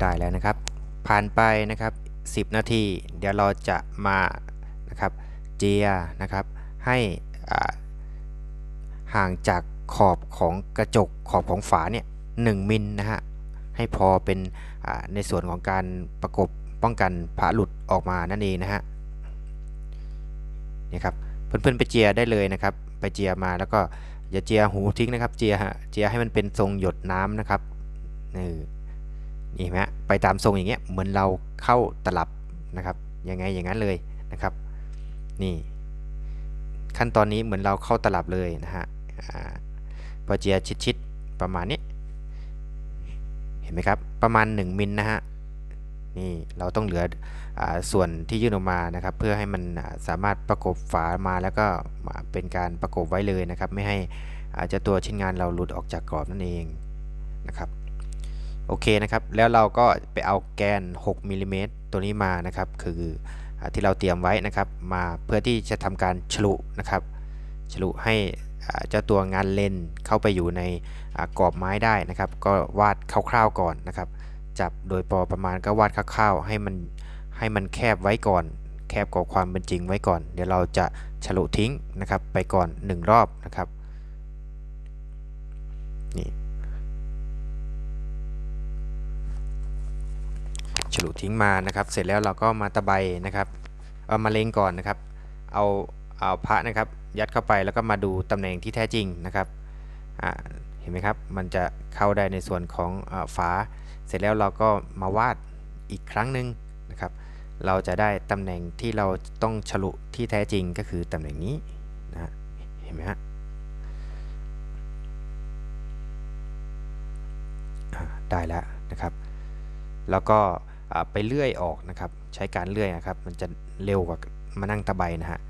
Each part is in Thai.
ได้แล้วนะครับ ผ่านไปนะครับ 10 นาที เดี๋ยวเราจะมานะครับเจียนะครับให้ห่างจากขอบของกระจกขอบของฝาเนี่ยหมิลนะฮะให้พอเป็นในส่วนของการประกบป้องกันผาหลุดออกมานั่นเองนะฮะนี่ครับเพื่อนๆไปเจียได้เลยนะครับ ไปเจียมาแล้วก็อย่าเจียหูทิ้งนะครับ เจียเจียให้มันเป็นทรงหยดน้ำนะครับนี่ นี่เห็นไหมไปตามทรงอย่างเงี้ยเหมือนเราเข้าตลับนะครับยังไงอย่างนั้นเลยนะครับนี่ขั้นตอนนี้เหมือนเราเข้าตลับเลยนะฮะพอเจียชิดๆประมาณนี้เห็นไหมครับประมาณ 1 มิลนะฮะนี่เราต้องเหลืออส่วนที่ยื่นออกมานะครับ เพื่อให้มันสามารถประกบฝามาแล้วก็เป็นการประกบไว้เลยนะครับ ไม่ให้อาจจะตัวชิ้นงานเราหลุดออกจากกรอบนั่นเองนะครับ โอเคนะครับ แล้วเราก็ไปเอาแกน 6มิลลิเมตรตัวนี้มานะครับ คือที่เราเตรียมไว้นะครับ มาเพื่อที่จะทำการฉลุนะครับ ฉลุให้เจ้าตัวงานเลนเข้าไปอยู่ในอกรอบไม้ได้นะครับ ก็วาดคร่าวๆก่อนนะครับ จับโดยพอประมาณก็วาดคร่าวๆ ให้มันให้มันแคบไว้ก่อน แคบกว่าความเป็นจริงไว้ก่อน เดี๋ยวเราจะฉลุทิ้งนะครับ ไปก่อน 1 รอบนะครับนี่ ฉลุทิ้งมานะครับ เสร็จแล้วเราก็มาตะไบนะครับเอามาเล็งก่อนนะครับ เอาเอาพระนะครับ ยัดเข้าไปแล้วก็มาดูตำแหน่งที่แท้จริงนะครับเห็นไหมครับ มันจะเข้าได้ในส่วนของอฝา เสร็จแล้วเราก็มาวาดอีกครั้งหนึ่งนะครับ เราจะได้ตำแหน่งที่เราต้องฉลุที่แท้จริงก็คือตำแหน่งนี้นะเห็นไหมฮะได้แล้วนะครับ แล้วก็ ไปเลื่อยออกนะครับ ใช้การเลื่อยนะครับ มันจะเร็วกว่ามานั่งตะไบนะฮะ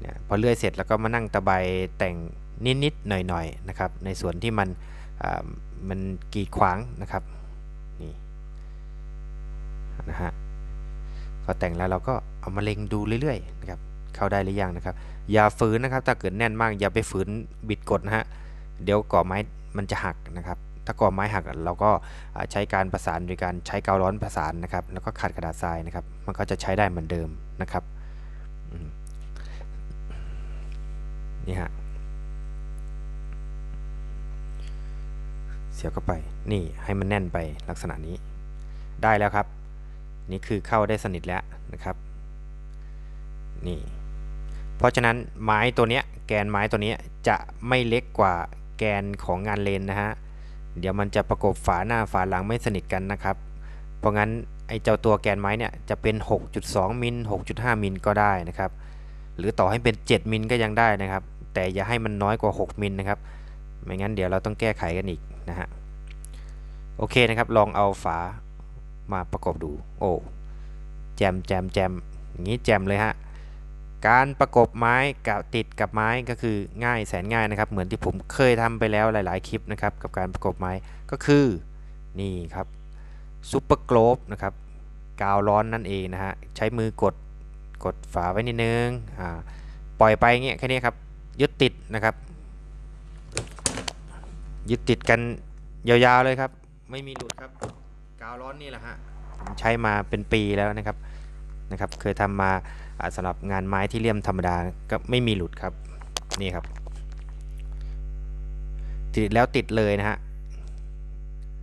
เนี่ยพอเลื่อยเสร็จแล้วก็มานั่งตะไบแต่งนิดๆหน่อยๆนะครับ ในส่วนที่มันมันกีดขวางนะครับนี่นะฮะพอแต่งแล้วเราก็เอามาเล็งดูเรื่อยๆนะครับเข้าได้หรือยังนะครับ อย่าฝืนนะครับ ถ้าเกิดแน่นมากอย่าไปฝืนบิดกดนะฮะเดี๋ยวก่อไม้มันจะหักนะครับ ถ้าก่อไม้หักเราก็ใช้การประสานโดยการใช้กาวร้อนประสานนะครับ แล้วก็ขัดกระดาษทรายนะครับ มันก็จะใช้ได้เหมือนเดิมนะครับนี่ฮะเสียบเข้าไปนี่ให้มันแน่นไปลักษณะนี้ได้แล้วครับ นี่คือเข้าได้สนิทแล้วนะครับนี่เพราะฉะนั้นไม้ตัวเนี้ยแกนไม้ตัวเนี้ยจะไม่เล็กกว่าแกนของงานเลนนะฮะ เดี๋ยวมันจะประกบฝาหน้าฝาหลังไม่สนิทกันนะครับ เพราะงั้นไอ้เจ้าตัวแกนไม้เนี่ยจะเป็น 6.2 มิล 6.5 มิลก็ได้นะครับ หรือต่อให้เป็น 7 มิลก็ยังได้นะครับ แต่อย่าให้มันน้อยกว่า 6 มิลนะครับ ไม่งั้นเดี๋ยวเราต้องแก้ไขกันอีกนะฮะ โอเคนะครับ ลองเอาฝามาประกบดู โอ้ แจมแจมแจมอย่างนี้แจมเลยฮะ การประกบไม้กับติดกับไม้ก็คือง่ายแสนง่ายนะครับ เหมือนที่ผมเคยทำไปแล้วหลาย ๆ คลิปนะครับ กับการประกบไม้ก็คือนี่ครับซูเปอร์โกลบนะครับกาวร้อนนั่นเองนะฮะใช้มือกดกดฝาไว้นิดนึงอ่าปล่อยไปเงี้ยแค่นี้ครับยึดติดนะครับ ยึดติดกันยาวๆเลยครับ ไม่มีหลุดครับ กาวร้อนนี่แหละฮะผมใช้มาเป็นปีแล้วนะครับ นะครับ เคยทำมาอ่าสำหรับงานไม้ที่เลี่ยมธรรมดาก็ไม่มีหลุดครับ นี่ครับ ติดแล้วติดเลยนะฮะ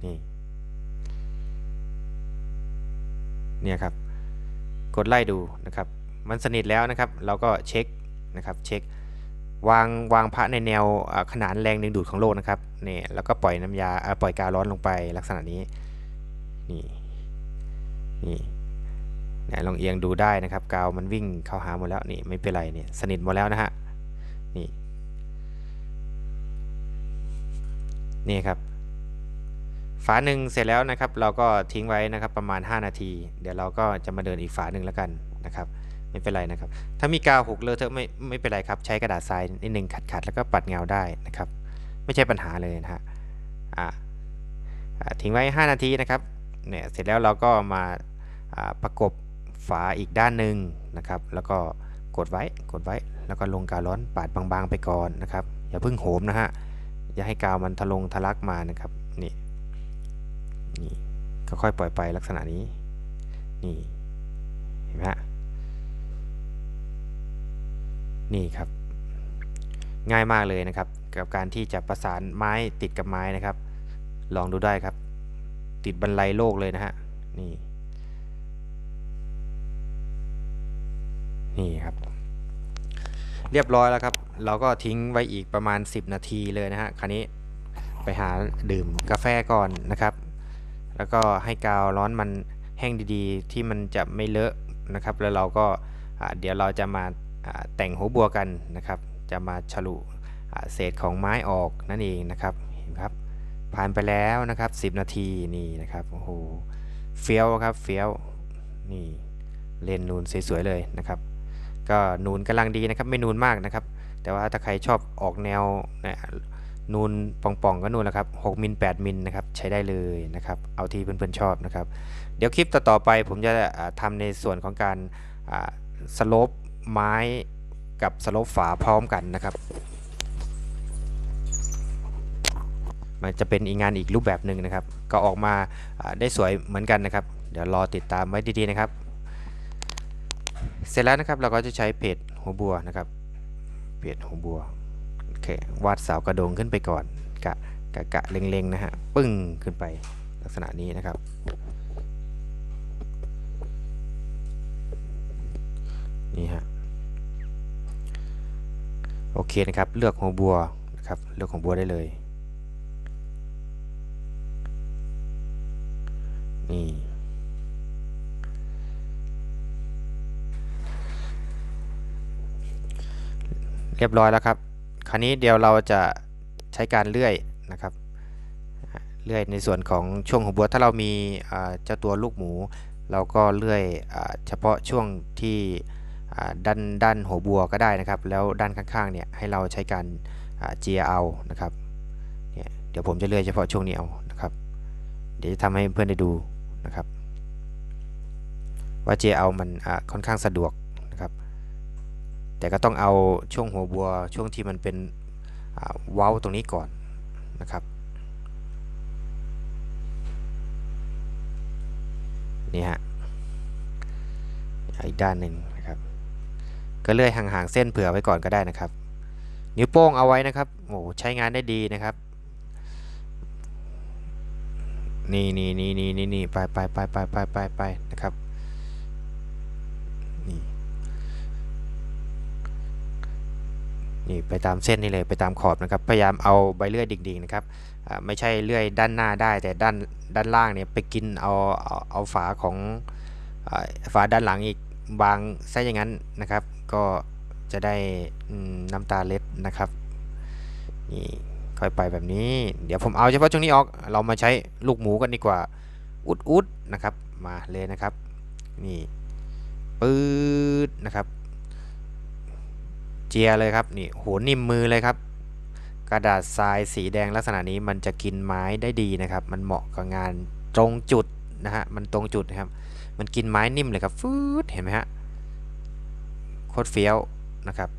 นี่ เนี่ยครับ กดไล่ดูนะครับ มันสนิทแล้วนะครับ เราก็เช็คนะครับ เช็ควางวางพระในแนวขนานแรงดึงดูดของโลกนะครับนี่แล้วก็ปล่อยน้ำยาอ่าปล่อยกาวร้อนลงไปลักษณะนี้นี่นี่ เนี่ยลองเอียงดูได้นะครับกาวมันวิ่งเข้าหาหมดแล้วนี่ไม่เป็นไรเนี่ยสนิทหมดแล้วนะฮะนี่นี่ครับฝาหนึ่งเสร็จแล้วนะครับ เราก็ทิ้งไว้นะครับประมาณ 5 นาที เดี๋ยวเราก็จะมาเดินอีกฝาหนึ่งแล้วกันนะครับ ไม่เป็นไรนะครับ ถ้ามีกาวหกเลอะเทอะไม่ไม่เป็นไรครับ ใช้กระดาษทรายนิดนึงขัดๆแล้วก็ปัดเงาได้นะครับ ไม่ใช่ปัญหาเลยนะฮะอ่าทิ้งไว้ 5 นาทีนะครับเนี่ยเสร็จแล้วเราก็มาประกบ ฝาอีกด้านหนึ่งนะครับ แล้วก็กดไว้กดไว้ แล้วก็ลงกาวร้อนปาดบางๆไปก่อนนะครับ อย่าเพิ่งโหมนะฮะอย่าให้กาวมันทะลงทะลักมานะครับนี่นี่ก็ค่อยปล่อยไปลักษณะนี้นี่เห็นไหมฮะนี่ครับ ง่ายมากเลยนะครับ กับการที่จะประสานไม้ติดกับไม้นะครับ ลองดูได้ครับ ติดบันไลโลกเลยนะฮะนี่ นี่ครับ เรียบร้อยแล้วครับ เราก็ทิ้งไว้อีกประมาณ 10 นาทีเลยนะฮะคราวนี้ไปหาดื่มกาแฟก่อนนะครับ แล้วก็ให้กาวร้อนมันแห้งดีๆ ที่มันจะไม่เลอะนะครับ แล้วเราก็เดี๋ยวเราจะมาแต่งหัวบัวกันนะครับ จะมาฉลุเศษของไม้ออกนั่นเองนะครับเห็นครับ ผ่านไปแล้วนะครับ 10 นาทีนี่นะครับโอ้โหเฟี้ยวครับเฟี้ยวนี่เลนนูนสวยๆเลยนะครับ ก็นูนกำลังดีนะครับ ไม่นูนมากนะครับ แต่ว่าถ้าใครชอบออกแนวนี่ยนูนป่องๆก็นูนแหละครับ6มิล8มิลนะครับใช้ได้เลยนะครับ เอาที่เพื่อนๆชอบนะครับ เดี๋ยวคลิปต่อๆไปผมจะอ่าทำในส่วนของการสโลปไม้กับสโลปฝาพร้อมกันนะครับมันจะเป็นอีกงานอีกรูปแบบหนึ่งนะครับ ก็ออกมาได้สวยเหมือนกันนะครับ เดี๋ยวรอติดตามไว้ดีๆนะครับ เสร็จแล้วนะครับเราก็จะใช้เพจหัวบัวนะครับ เพจหัวบัวโอเควาดเสากระโดงขึ้นไปก่อน กะกะกะเล็งๆนะฮะปึ้งขึ้นไปลักษณะนี้นะครับ นี่ฮะโอเคนะครับ เลือกหัวบัวนะครับ เลือกหัวบัวได้เลย นี่ รียบร้อยแล้วครับ คราวนี้เดี๋ยวเราจะใช้การเลื่อยนะครับเลื่อยในส่วนของช่วงหัวบัวถ้าเรามีเจ้าตัวลูกหมู เราก็เลื่อยเฉพาะช่วงที่ด้านด้านหัวบัวก็ได้นะครับ แล้วด้านข้างๆเนี่ยให้เราใช้การเจียเอานะครับเนี่ยเดี๋ยวผมจะเลื่อยเฉพาะช่วงนี้เอานะครับ เดี๋ยวจะทำให้เพื่อนได้ดูนะครับ ว่าเจียเอามันค่อนข้างสะดวก แต่ก็ต้องเอาช่วงหัวบัวช่วงที่มันเป็นเว้าตรงนี้ก่อนนะครับนี่ฮะอีกด้านหนึ่งนะครับ ก็เลื่อยห่างๆเส้นเผื่อไว้ก่อนก็ได้นะครับ นิ้วโป้งเอาไว้นะครับโอ้ใช้งานได้ดีนะครับนี่นี่นี่นี่นี่นี่ไปไปไปไปไปไปไปนะครับ นี่ นี่ไปตามเส้นนี่เลยไปตามขอบนะครับ พยายามเอาใบเลื่อยดิ่งๆนะครับไม่ใช่เลื่อยด้านหน้าได้ แต่ด้านด้านล่างเนี่ยไปกินเอาเอาเอาฝาของฝาด้านหลังอีกบางซะอย่างนั้นนะครับ ก็จะได้น้ำตาเล็ดนะครับนี่ค่อยไปแบบนี้ เดี๋ยวผมเอาเฉพาะช่วงนี้ออก เรามาใช้ลูกหมูกันดีกว่า อุดอุดนะครับ มาเลยนะครับ นี่ปื๊ดนะครับ เจียเลยครับนี่โหนิ่มมือเลยครับ กระดาษทรายสีแดงลักษณะนี้มันจะกินไม้ได้ดีนะครับ มันเหมาะกับงานตรงจุดนะฮะมันตรงจุดนะครับ มันกินไม้นิ่มเลยครับฟืดเห็นไหมฮะโคตรเฟี้ยวนะครับ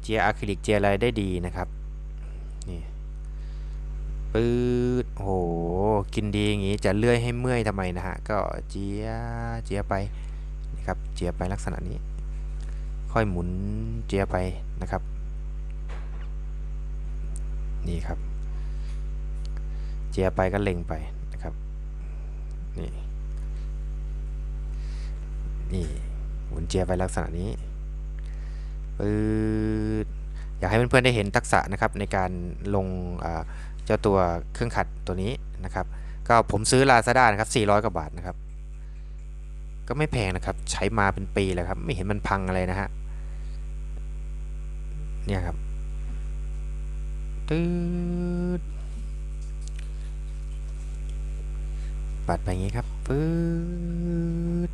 เจียอะคริลิกเจียอะไรได้ดีนะครับนี่ปืดโหกินดีอย่างงี้จะเลื่อยให้เมื่อยทำไมนะฮะก็เจียเจียไปนะครับเจียไปลักษณะนี้ ค่อยหมุนเจียไปนะครับ นี่ครับ เจียไปก็เล็งไปนะครับ นี่ นี่หมุนเจียไปลักษณะนี้ปืดอยากให้เพื่อนๆได้เห็นทักษะนะครับในการลงเจ้าตัวเครื่องขัดตัวนี้นะครับ ก็ผมซื้อ Lazada นะครับ 400 กว่าบาทนะครับ ก็ไม่แพงนะครับ ใช้มาเป็นปีแล้วครับ ไม่เห็นมันพังอะไรนะฮะ เนี่ยครับตืดปัดไปอย่างนี้ครับปื๊ด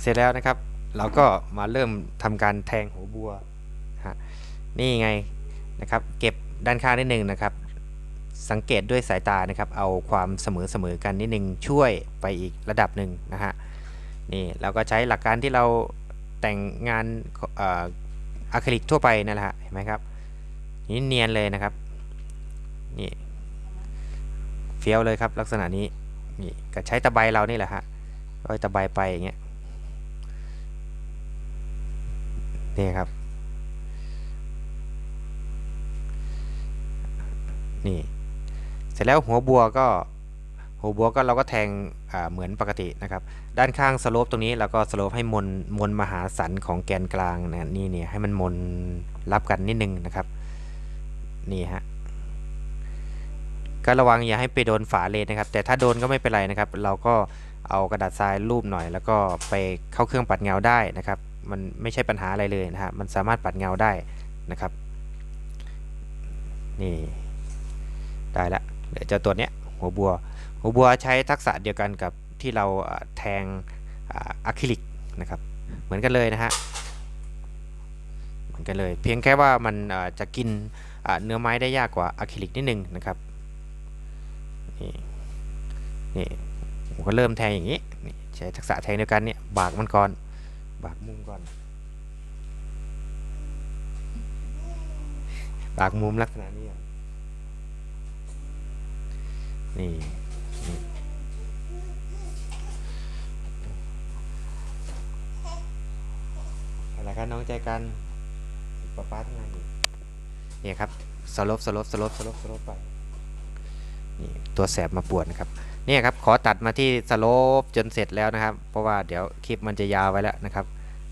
เสร็จแล้วนะครับ เราก็มาเริ่มทำการแทงหัวบัวฮะนี่ไงนะครับ เก็บด้านข้างนิดนึงนะครับ สังเกตด้วยสายตานะครับ เอาความเสมอเสมอกันนิดนึงช่วยไปอีกระดับหนึ่งนะฮะนี่เราก็ใช้หลักการที่เราแต่งงานอะคริลิกทั่วไปนั่นแหละฮะเห็นไหมครับนี่เนียนเลยนะครับนี่เฟี้ยวเลยครับลักษณะนี้นี่ก็ใช้ตะไบเรานี่แหละฮะร้อยตะไบไปอย่างเงี้ยนี่ครับนี่ เสร็จแล้วหัวบัวก็หัวบัวก็เราก็แทงเหมือนปกตินะครับ ด้านข้างสโลปตรงนี้เราก็สโลปให้มนมนมหาสันของแกนกลางนะนี่เนี่ยให้มันมนรับกันนิดนึงนะครับนี่ฮะก็ระวังอย่าให้ไปโดนฝาเลนนะครับ แต่ถ้าโดนก็ไม่เป็นไรนะครับ เราก็เอากระดาษทรายรูปหน่อย แล้วก็ไปเข้าเครื่องปัดเงาได้นะครับ มันไม่ใช่ปัญหาอะไรเลยนะฮะมันสามารถปัดเงาได้นะครับ นี่ได้ละเหลือเจ้าตัวเนี้ยหัวบัว หัวบัวใช้ทักษะเดียวกันกับที่เราแทงอะคริลิกนะครับ เหมือนกันเลยนะฮะเหมือนกันเลย เพียงแค่ว่ามันจะกินเนื้อไม้ได้ยากกว่าอะคริลิกนิดนึงนะครับนี่นี่ผมก็เริ่มแทงอย่างนี้นี่ใช้ทักษะแทงเดียวกันเนี่ยบากมันก่อนบากมุมก่อนบากมุมลักษณะนี้ นี่อะไรครับน้องใจกันป้าป้าทำงานอยู่เนี่ยครับสลบสลบสลบสลบสลบไปนี่ตัวแสบมาปวดนะครับเนี่ยครับขอตัดมาที่สลบจนเสร็จแล้วนะครับ เพราะว่าเดี๋ยวคลิปมันจะยาวไว้แล้วนะครับ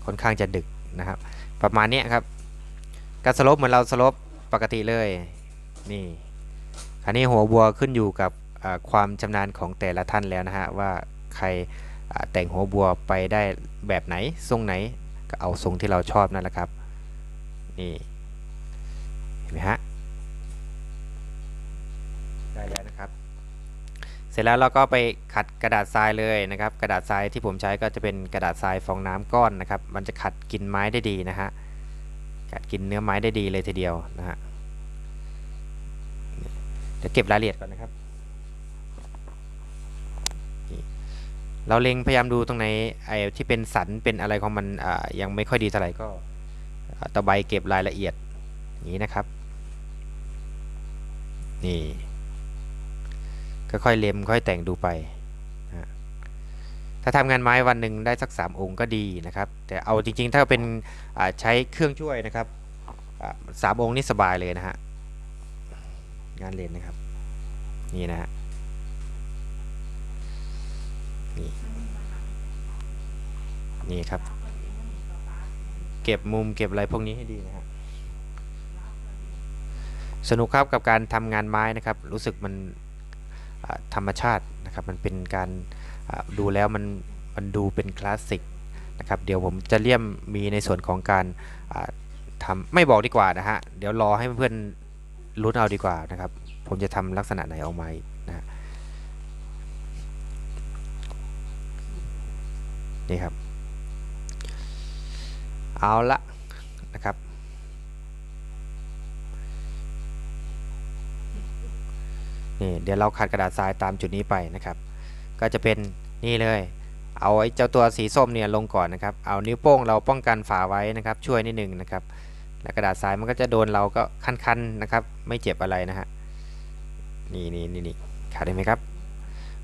ค่อนข้างจะดึกนะครับ ประมาณเนี้ยครับ การสลบเหมือนเราสลบปกติเลยนี่คราวนี้หัวบัวขึ้นอยู่กับอ่า ความชำนาญของแต่ละท่านแล้วนะฮะว่าใครแต่งหัวบัวไปได้แบบไหนทรงไหนก็เอาทรงที่เราชอบนั่นแหละครับนี่เห็นไหมฮะได้แล้วนะครับ เสร็จแล้วเราก็ไปขัดกระดาษทรายเลยนะครับ กระดาษทรายที่ผมใช้ก็จะเป็นกระดาษทรายฟองน้ำก้อนนะครับ มันจะขัดกินไม้ได้ดีนะฮะขัดกินเนื้อไม้ได้ดีเลยทีเดียวนะฮะเดี๋ยวเก็บรายละเอียดก่อนนะครับ เราเล็งพยายามดูตรงไหนไอ้ที่เป็นสันเป็นอะไรของมันยังไม่ค่อยดีเท่าไหร่ก็อ่าตะไบเก็บรายละเอียดอย่างนี้นะครับนี่ค่อยๆเล็มค่อยแต่งดูไปนะถ้าทำงานไม้วันหนึ่งได้สัก 3 องค์ก็ดีนะครับ แต่เอาจริงๆ ถ้าเป็นใช้เครื่องช่วยนะครับสามองค์นี่สบายเลยนะฮะงานเลนนะครับนี่นะฮะ นี่ นี่ครับ เก็บมุมเก็บอะไรพวกนี้ให้ดีนะฮะสนุกครับกับการทำงานไม้นะครับ รู้สึกมันธรรมชาตินะครับ มันเป็นการดูแล้วมันมันดูเป็นคลาสสิกนะครับ เดี๋ยวผมจะเลี่ยมมีในส่วนของการทำไม่บอกดีกว่านะฮะ เดี๋ยวรอให้เพื่อนๆลุ้นเอาดีกว่านะครับ ผมจะทำลักษณะไหนออกมาอีกนะนี่ครับ เอาละนะครับ นี่เดี๋ยวเราขัดกระดาษทรายตามจุดนี้ไปนะครับ ก็จะเป็นนี่เลย เอาไอ้เจ้าตัวสีส้มเนี่ยลงก่อนนะครับ เอานิ้วโป้งเราป้องกันฝาไว้นะครับ ช่วยนิดนึงนะครับแล้วกระดาษทรายมันก็จะโดนเราก็คันๆนะครับ ไม่เจ็บอะไรนะฮะนี่นี่นี่นี่ขาดได้ไหมครับ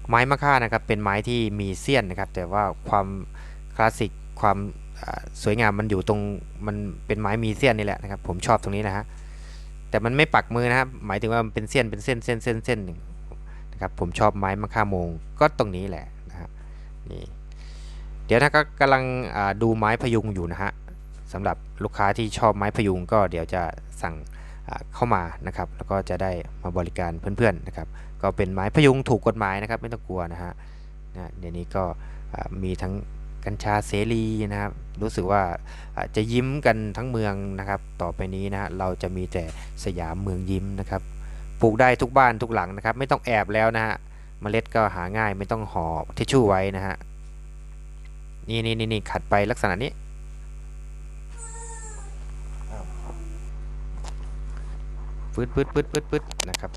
ไม้มะค่านะครับเป็นไม้ที่มีเสี้ยนนะครับ แต่ว่าความคลาสสิกความ สวยงามมันอยู่ตรงมันเป็นไม้มีเสี้ยนนี่แหละนะครับ ผมชอบตรงนี้นะฮะแต่มันไม่ปักมือนะครับหมายถึงว่ามันเป็นเสี้ยนเป็นเส้นเส้นเส้นเส้นหนึ่งนะครับผมชอบไม้มะค่าโมงก็ตรงนี้แหละนะฮะนี่เดี๋ยวนะก็กำลังดูไม้พยุงอยู่นะฮะสำหรับลูกค้าที่ชอบไม้พยุงก็เดี๋ยวจะสั่งเข้ามานะครับ แล้วก็จะได้มาบริการเพื่อนๆนะครับ ก็เป็นไม้พยุงถูกกฎหมายนะครับ ไม่ต้องกลัวนะฮะนะเดี๋ยวนี้ก็มีทั้งกัญชาเสรีนะครับ รู้สึกว่าจะยิ้มกันทั้งเมืองนะครับ ต่อไปนี้นะฮะเราจะมีแต่สยามเมืองยิ้มนะครับปลูกได้ทุกบ้านทุกหลังนะครับ ไม่ต้องแอบแล้วนะฮะเมล็ดก็หาง่ายไม่ต้องห่อทิชชู่ไว้นะฮะนี่นี่นี่นี่ขัดไปลักษณะนี้ฟืดฟืดฟืดฟืดฟืดนะครับ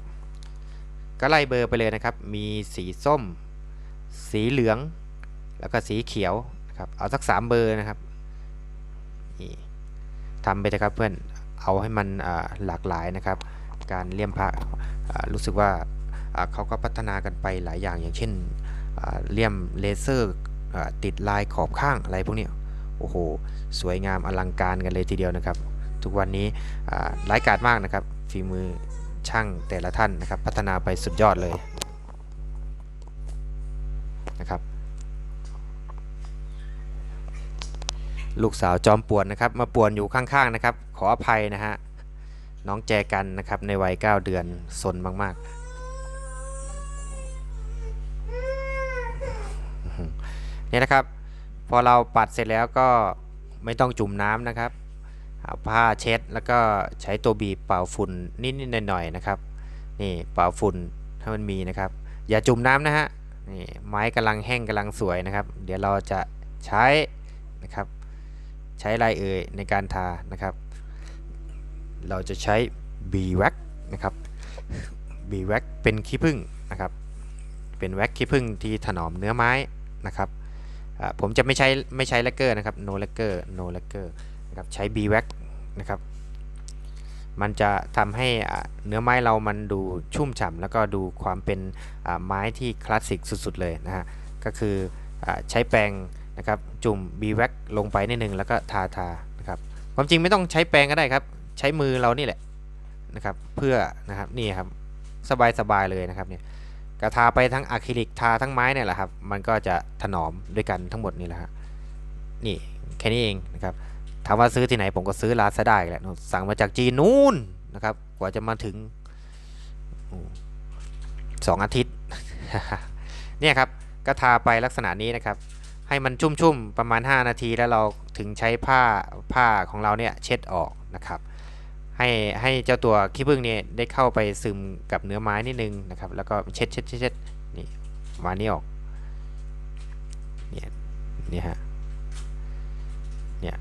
ก็ไล่เบอร์ไปเลยนะครับ มีสีส้ม สีเหลือง แล้วก็สีเขียวนะครับเอาสัก 3 เบอร์นะครับ ทำไปเถอะครับเพื่อนเอาให้มันหลากหลายนะครับ การเลี่ยมพระรู้สึกว่าเขาก็พัฒนากันไปหลายอย่างอย่างเช่นเลี่ยมเลเซอร์ติดลายขอบข้างอะไรพวกนี้โอ้โห สวยงามอลังการกันเลยทีเดียวนะครับ ทุกวันนี้อ่าร้ายกาจมากนะครับฝีมือช่างแต่ละท่านนะครับ พัฒนาไปสุดยอดเลยนะครับ ลูกสาวจอมป่วนนะครับ มาป่วนอยู่ข้างๆนะครับ ขออภัยนะฮะน้องแจกันนะครับในวัย 9 เดือนสนมากๆเนี่ยนะครับ พอเราปัดเสร็จแล้วก็ไม่ต้องจุ่มน้ำนะครับเอาผ้าเช็ดแล้วก็ใช้ตัวบีบเป่าฝุ่นนิดๆหน่อยๆนะครับนี่เป่าฝุ่นถ้ามันมีนะครับ อย่าจุ่มน้ำนะฮะนี่ไม้กำลังแห้งกำลังสวยนะครับ เดี๋ยวเราจะใช้นะครับ ใช้อะไรเอ่ยในการทานะครับ เราจะใช้ B wax นะครับ B wax เป็นขี้ผึ้งนะครับ เป็นแว็กขี้ผึ้งที่ถนอมเนื้อไม้นะครับผมจะไม่ใช้ไม่ใช้แลกเกอร์นะครับ no lacquer no lacquer นะครับใช้ B wax นะครับ มันจะทำให้เนื้อไม้เรามันดูชุ่มฉ่ำแล้วก็ดูความเป็นไม้ที่คลาสสิกสุด ๆ เลยนะฮะก็คือใช้แปรง นะครับจุ่ม B wax ลงไปนิดนึงแล้วก็ทาทานะครับความจริงไม่ต้องใช้แปรงก็ได้ครับ ใช้มือเรานี่แหละนะครับเพื่อนะครับนี่ครับสบายสบายเลยนะครับเนี่ยกระทาไปทั้งอะคริลิกทาทั้งไม้เนี่ยแหละครับมันก็จะถนอมด้วยกันทั้งหมดนี่แหละฮะนี่แค่นี้เองนะครับถามว่าซื้อที่ไหนผมก็ซื้อลาซาด้าแหละสั่งมาจากจีนนู่นนะครับกว่าจะมาถึงสองอาทิตย์เนี่ยครับก็ทาไปลักษณะนี้นะครับ ให้มันชุ่มๆประมาณ 5 นาทีแล้วเราถึงใช้ผ้าผ้าของเราเนี่ยเช็ดออกนะครับ ให้ให้เจ้าตัวขี้ผึ้งเนี่ยได้เข้าไปซึมกับเนื้อไม้นิดนึงนะครับ แล้วก็เช็ดเช็ดเช็ดนี่มานี่ออกเนี่ยนี่ฮะเนี่ย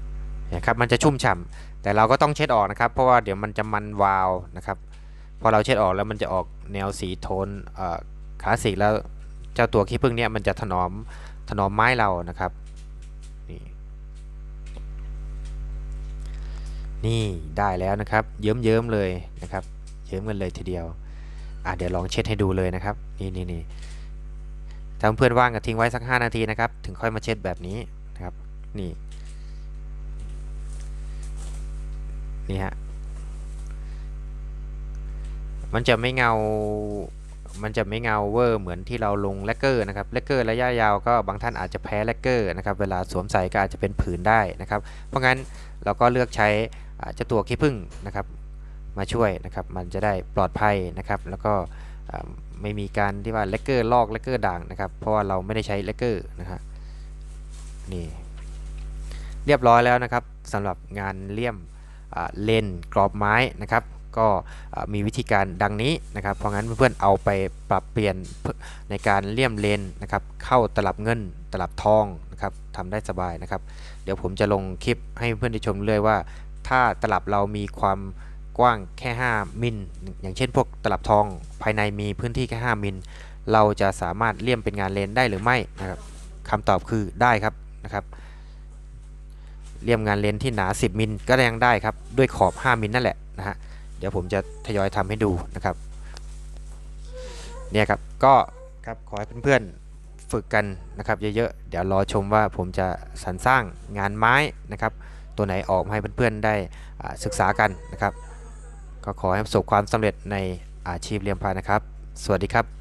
นะครับมันจะชุ่มฉ่ำแต่เราก็ต้องเช็ดออกนะครับ เพราะว่าเดี๋ยวมันจะมันวาวนะครับพอเราเช็ดออกแล้วมันจะออกแนวสีโทนอ่อคลาสสิกแล้วเจ้าตัวขี้ผึ้งเนี่ยมันจะถนอม ถนอมไม้เรานะครับนี่นี่ได้แล้วนะครับเยิ้มเยิ้มๆเลยนะครับ เยิ้มกันเลยทีเดียวอะเดี๋ยวลองเช็ดให้ดูเลยนะครับ นี่นี่นี่ถ้าเพื่อนว่างก็ทิ้งไว้สัก 5 นาทีนะครับ ถึงค่อยมาเช็ดแบบนี้นะครับ นี่ นี่ฮะ มันจะไม่เงา มันจะไม่เงาเวอร์เหมือนที่เราลงแลกเกอร์นะครับแลกเกอร์ระยะยาวก็บางท่านอาจจะแพ้แลกเกอร์นะครับเวลาสวมใส่ก็อาจจะเป็นผื่นได้นะครับ เพราะงั้นเราก็เลือกใช้เจ้าตัวขี้ผึ้งนะครับมาช่วยนะครับมันจะได้ปลอดภัยนะครับ แล้วก็ไม่มีการที่ว่าแลกเกอร์ลอกแลกเกอร์ด่างนะครับ เพราะว่าเราไม่ได้ใช้แลกเกอร์นะฮะนี่เรียบร้อยแล้วนะครับสำหรับงานเลี่ยมเลนกรอบไม้นะครับ ก็มีวิธีการดังนี้นะครับ เพราะงั้นเพื่อนๆเอาไปปรับเปลี่ยนในการเลี่ยมเลนนะครับเข้าตลับเงินตลับทองนะครับทำได้สบายนะครับ เดี๋ยวผมจะลงคลิปให้เพื่อนได้ชมเลยว่า ถ้าตลับเรามีความกว้างแค่ 5 มิล อย่างเช่นพวกตลับทองภายในมีพื้นที่แค่ 5 มิล เราจะสามารถเลี่ยมเป็นงานเลนได้หรือไม่นะครับคำตอบคือได้ครับนะครับเลี่ยมงานเลนที่หนา 10 มิลก็ยังได้ครับ ด้วยขอบ 5 มิลนั่นแหละนะฮะ เดี๋ยวผมจะทยอยทำให้ดูนะครับเนี่ยครับก็ครับขอให้เพื่อนๆฝึกกันนะครับเยอะๆเดี๋ยวรอชมว่าผมจะสรรสร้างงานไม้นะครับ ตัวไหนออกให้เพื่อนๆได้ศึกษากันนะครับ ก็ขอให้ประสบความสำเร็จในอาชีพเลี้ยงพานะครับ สวัสดีครับ